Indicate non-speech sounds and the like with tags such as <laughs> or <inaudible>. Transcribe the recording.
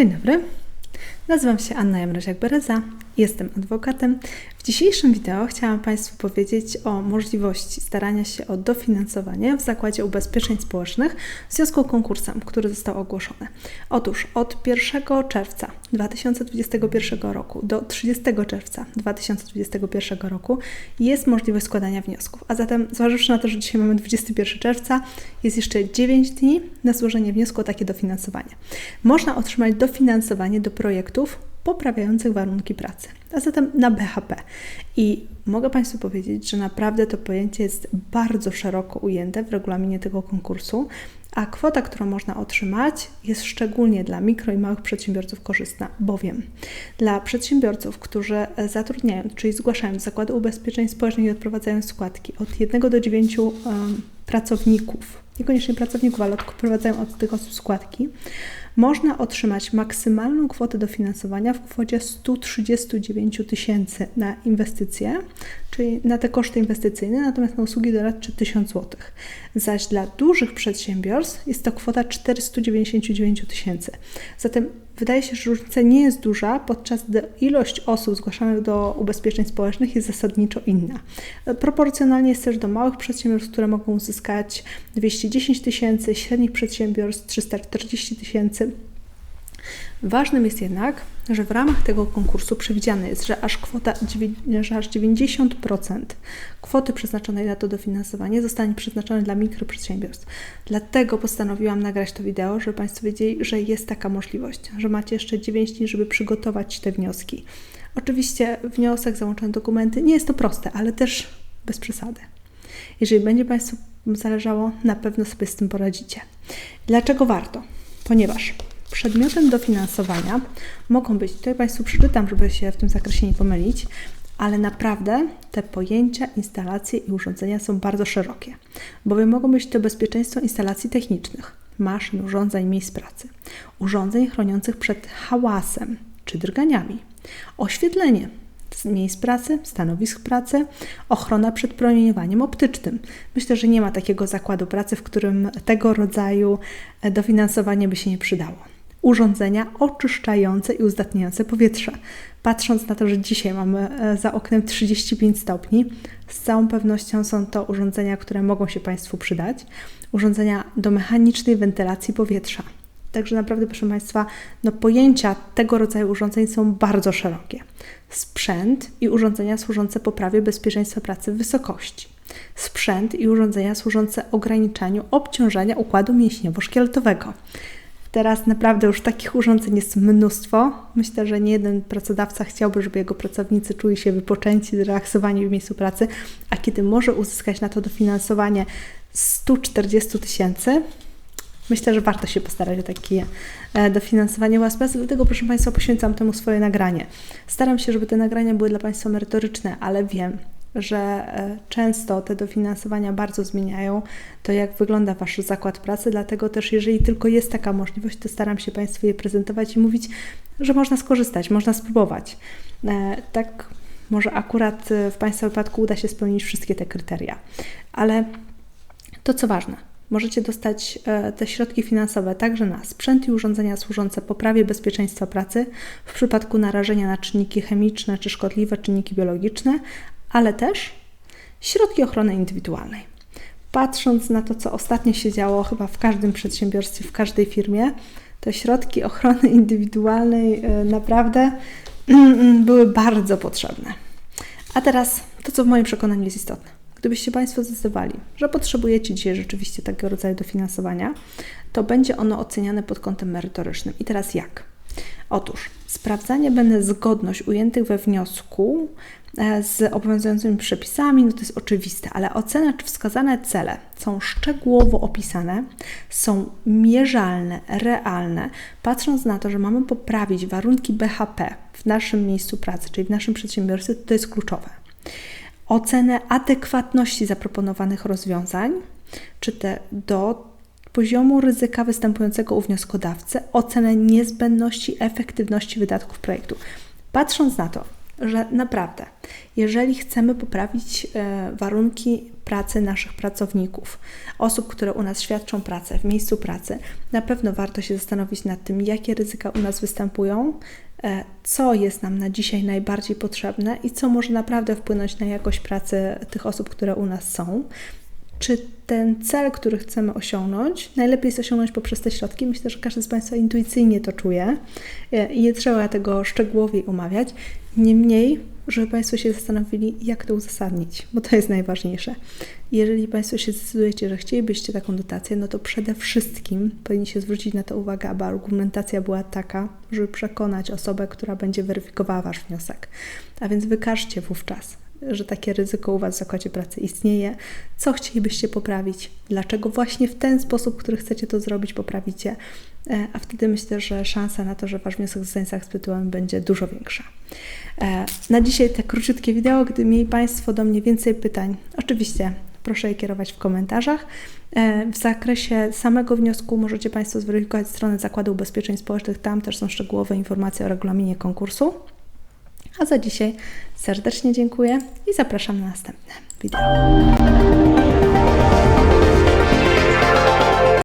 Dzień dobry. Nazywam się Anna Jamroziak-Bereza, jestem adwokatem. W dzisiejszym wideo chciałam Państwu powiedzieć o możliwości starania się o dofinansowanie w Zakładzie Ubezpieczeń Społecznych w związku z konkursem, który został ogłoszony. Otóż od 1 czerwca 2021 roku do 30 czerwca 2021 roku jest możliwość składania wniosków. A zatem, zważywszy na to, że dzisiaj mamy 21 czerwca, jest jeszcze 9 dni na złożenie wniosku o takie dofinansowanie. Można otrzymać dofinansowanie do projektów poprawiających warunki pracy, a zatem na BHP. I mogę Państwu powiedzieć, że naprawdę to pojęcie jest bardzo szeroko ujęte w regulaminie tego konkursu, a kwota, którą można otrzymać, jest szczególnie dla mikro i małych przedsiębiorców korzystna, bowiem dla przedsiębiorców, którzy zatrudniają, czyli zgłaszają z zakładu ubezpieczeń społecznych i odprowadzają składki od 1 do 9 um, pracowników, niekoniecznie pracowników, ale odprowadzają od tych osób składki, można otrzymać maksymalną kwotę dofinansowania w kwocie 139 tysięcy na inwestycje, czyli na te koszty inwestycyjne, natomiast na usługi doradcze 1000 zł. Zaś dla dużych przedsiębiorstw jest to kwota 499 tysięcy. Zatem wydaje się, że różnica nie jest duża, podczas gdy ilość osób zgłaszanych do ubezpieczeń społecznych jest zasadniczo inna. Proporcjonalnie jest też do małych przedsiębiorstw, które mogą uzyskać 210 tysięcy, średnich przedsiębiorstw 340 tysięcy. Ważnym jest jednak, że w ramach tego konkursu przewidziane jest, że aż kwota, że aż 90% kwoty przeznaczonej na to dofinansowanie zostanie przeznaczone dla mikroprzedsiębiorstw. Dlatego postanowiłam nagrać to wideo, żeby Państwo wiedzieli, że jest taka możliwość, że macie jeszcze 9 dni, żeby przygotować te wnioski. Oczywiście wniosek, załączone dokumenty, nie jest to proste, ale też bez przesady. Jeżeli będzie Państwu zależało, na pewno sobie z tym poradzicie. Dlaczego warto? Ponieważ Przedmiotem dofinansowania mogą być, tutaj Państwu przeczytam, żeby się w tym zakresie nie pomylić, ale naprawdę te pojęcia, instalacje i urządzenia są bardzo szerokie, bowiem mogą być to bezpieczeństwo instalacji technicznych, maszyn, urządzeń, miejsc pracy, urządzeń chroniących przed hałasem czy drganiami, oświetlenie miejsc pracy, stanowisk pracy, ochrona przed promieniowaniem optycznym. Myślę, że nie ma takiego zakładu pracy, w którym tego rodzaju dofinansowanie by się nie przydało urządzenia oczyszczające i uzdatniające powietrze. Patrząc na to, że dzisiaj mamy e, za oknem 35 stopni, z całą pewnością są to urządzenia, które mogą się Państwu przydać. Urządzenia do mechanicznej wentylacji powietrza. Także naprawdę, proszę Państwa, no pojęcia tego rodzaju urządzeń są bardzo szerokie. Sprzęt i urządzenia służące poprawie bezpieczeństwa pracy w wysokości. Sprzęt i urządzenia służące ograniczaniu obciążenia układu mięśniowo-szkieletowego Teraz naprawdę już takich urządzeń jest mnóstwo. Myślę, że nie jeden pracodawca chciałby, żeby jego pracownicy czuli się wypoczęci, zrelaksowani w miejscu pracy, a kiedy może uzyskać na to dofinansowanie 140 tysięcy, myślę, że warto się postarać o takie e, dofinansowanie USPS, dlatego proszę Państwa poświęcam temu swoje nagranie. Staram się, żeby te nagrania były dla Państwa merytoryczne, ale wiem, że e, często te dofinansowania bardzo zmieniają to, jak wygląda Wasz zakład pracy, dlatego też, jeżeli tylko jest taka możliwość, to staram się Państwu je prezentować i mówić, że można skorzystać, można spróbować. E, tak, może akurat e, w Państwa wypadku uda się spełnić wszystkie te kryteria, ale to co ważne, możecie dostać te środki finansowe także na sprzęt i urządzenia służące poprawie bezpieczeństwa pracy w przypadku narażenia na czynniki chemiczne czy szkodliwe czynniki biologiczne, ale też środki ochrony indywidualnej. Patrząc na to, co ostatnio się działo chyba w każdym przedsiębiorstwie, w każdej firmie, to środki ochrony <laughs> indywidualnej e, naprawdę były bardzo potrzebne. A teraz to, co w moim przekonaniu jest istotne. Gdybyście Państwo zdecydowali, że potrzebujecie dzisiaj rzeczywiście takiego rodzaju dofinansowania, to będzie ono oceniane pod kątem merytorycznym. I teraz jak? Otóż sprawdzanie będę zgodność ujętych we wniosku E, z obowiązującymi przepisami, no to jest oczywiste, ale ocena, czy wskazane cele są szczegółowo opisane, są mierzalne, realne, patrząc na to, że mamy poprawić warunki BHP w naszym miejscu pracy, czyli w naszym przedsiębiorstwie, to jest kluczowe. Ocenę adekwatności zaproponowanych rozwiązań, czy te do poziomu ryzyka występującego u wnioskodawcy, ocenę niezbędności, efektywności wydatków projektu. Patrząc na to, że naprawdę, jeżeli chcemy poprawić e, warunki pracy naszych pracowników, osób, które u nas świadczą pracę w miejscu pracy, na pewno warto się zastanowić nad tym, jakie ryzyka u nas występują, e, co jest nam na dzisiaj najbardziej potrzebne i co może naprawdę wpłynąć na jakość pracy tych osób, które u nas są czy ten cel, który chcemy osiągnąć, najlepiej jest osiągnąć poprzez te środki. Myślę, że każdy z Państwa intuicyjnie to czuje e, i nie trzeba tego szczegółowiej omawiać. Niemniej, żeby Państwo się zastanowili, jak to uzasadnić, bo to jest najważniejsze. Jeżeli Państwo się zdecydujecie, że chcielibyście taką dotację, no to przede wszystkim powinniście zwrócić na to uwagę, aby argumentacja była taka, żeby przekonać osobę, która będzie weryfikowała Wasz wniosek. A więc wykażcie wówczas, że takie ryzyko u Was w zakładzie pracy istnieje, co chcielibyście poprawić, dlaczego właśnie w ten sposób, który chcecie to zrobić, poprawicie, e, a wtedy myślę, że szansa na to, że Wasz wniosek z z tytułem będzie dużo większa. E, na dzisiaj te króciutkie wideo, gdy mieli Państwo do mnie więcej pytań, oczywiście proszę je kierować w komentarzach. E, w zakresie samego wniosku możecie Państwo zweryfikować stronę Zakładu Ubezpieczeń Społecznych, tam też są szczegółowe informacje o regulaminie konkursu. A za dzisiaj serdecznie dziękuję i zapraszam na następne wideo.